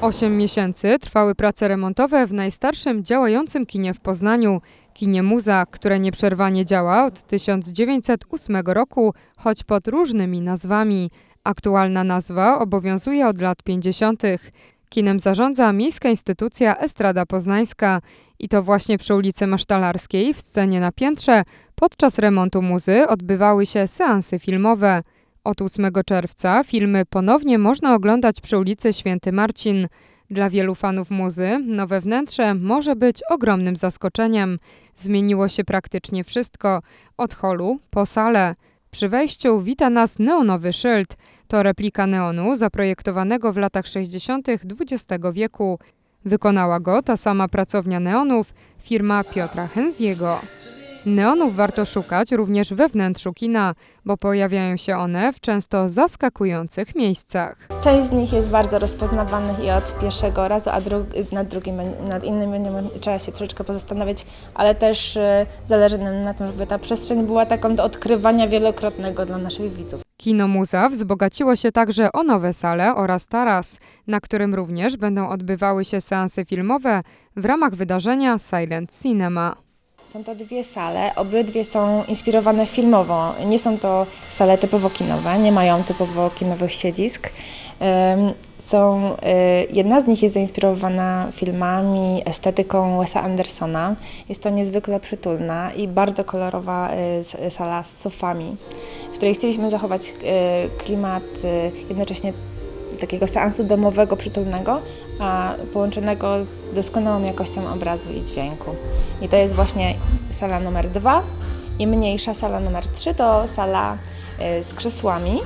Osiem miesięcy trwały prace remontowe w najstarszym działającym kinie w Poznaniu, kinie Muza, które nieprzerwanie działa od 1908 roku, choć pod różnymi nazwami. Aktualna nazwa obowiązuje od lat 50. Kinem zarządza miejska instytucja Estrada Poznańska i to właśnie przy ulicy Masztalarskiej w scenie na piętrze podczas remontu muzy odbywały się seansy filmowe. Od 8 czerwca filmy ponownie można oglądać przy ulicy Święty Marcin. Dla wielu fanów muzy nowe wnętrze może być ogromnym zaskoczeniem. Zmieniło się praktycznie wszystko, od holu po salę. Przy wejściu wita nas neonowy szyld. To replika neonu zaprojektowanego w latach 60. XX wieku. Wykonała go ta sama pracownia neonów, firma Piotra Henziego. Neonów warto szukać również we wnętrzu kina, bo pojawiają się one w często zaskakujących miejscach. Część z nich jest bardzo rozpoznawanych i od pierwszego razu, a dru nad drugim, nad innym będzie trzeba się troszeczkę pozastanowić, ale też y, zależy nam na tym, żeby ta przestrzeń była taką do odkrywania wielokrotnego dla naszych widzów. Kino Muza wzbogaciło się także o nowe sale oraz taras, na którym również będą odbywały się seanse filmowe w ramach wydarzenia Silent Cinema. Są to dwie sale, obydwie są inspirowane filmowo. Nie są to sale typowo kinowe, nie mają typowo kinowych siedzisk. Są, y, jedna z nich jest zainspirowana filmami, estetyką Wesa Andersona. Jest to niezwykle przytulna i bardzo kolorowa s- sala z sofami, w której chcieliśmy zachować y, klimat jednocześnie takiego seansu domowego, przytulnego, a połączonego z doskonałą jakością obrazu i dźwięku. I to jest właśnie sala numer dwa i mniejsza sala numer trzy to sala y, z krzesłami.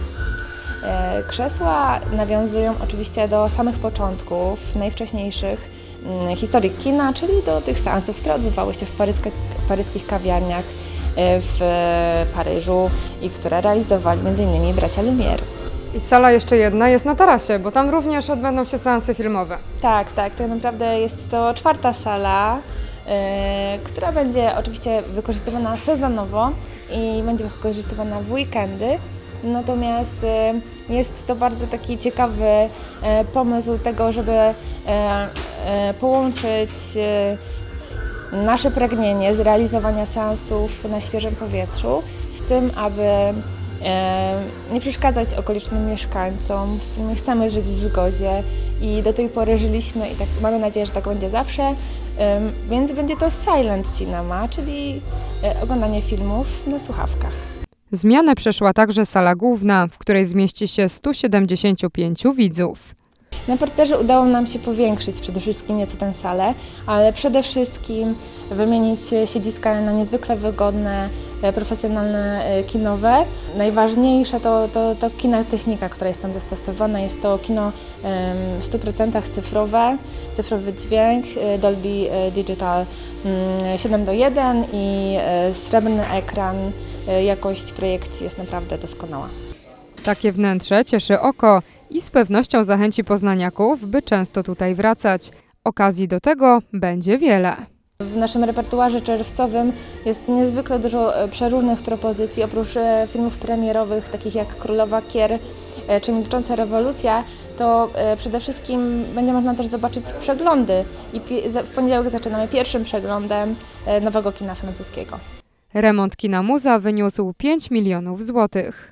E, Krzesła nawiązują oczywiście do samych początków, najwcześniejszych mm, historii kina, czyli do tych seansów, które odbywały się w, paryskich, w paryskich kawiarniach e, w Paryżu i które realizowali m.in. bracia Lumière. I sala jeszcze jedna jest na tarasie, bo tam również odbędą się seansy filmowe. Tak, tak, tak naprawdę jest to czwarta sala, e, która będzie oczywiście wykorzystywana sezonowo i będzie wykorzystywana w weekendy. Natomiast e, jest to bardzo taki ciekawy e, pomysł tego, żeby e, e, połączyć e, nasze pragnienie zrealizowania seansów na świeżym powietrzu z tym, aby nie przeszkadzać okolicznym mieszkańcom, z którymi chcemy żyć w zgodzie i do tej pory żyliśmy i tak mamy nadzieję, że tak będzie zawsze. Więc będzie to silent cinema, czyli e, oglądanie filmów na słuchawkach. Zmianę przeszła także sala główna, w której zmieści się 175 widzów. Na parterze udało nam się powiększyć przede wszystkim nieco tę salę, ale przede wszystkim wymienić siedziska na niezwykle wygodne, e, profesjonalne, e, kinowe. Najważniejsze to, to, to kina technika, która jest tam zastosowana. Jest to kino w 100% cyfrowe, cyfrowy dźwięk, e, Dolby Digital mm, 7 do 1 i srebrny ekran. Jakość projekcji jest naprawdę doskonała. Takie wnętrze cieszy oko i z pewnością zachęci poznaniaków, by często tutaj wracać. Okazji do tego będzie wiele. W naszym repertuarze czerwcowym jest niezwykle dużo e, przeróżnych propozycji. Oprócz e, filmów premierowych, takich jak Królowa Kier e, czy Milcząca Rewolucja, to przede wszystkim będzie można też zobaczyć przeglądy. I w poniedziałek zaczynamy pierwszym przeglądem nowego kina francuskiego. Remont kina Muza wyniósł 5 milionów złotych.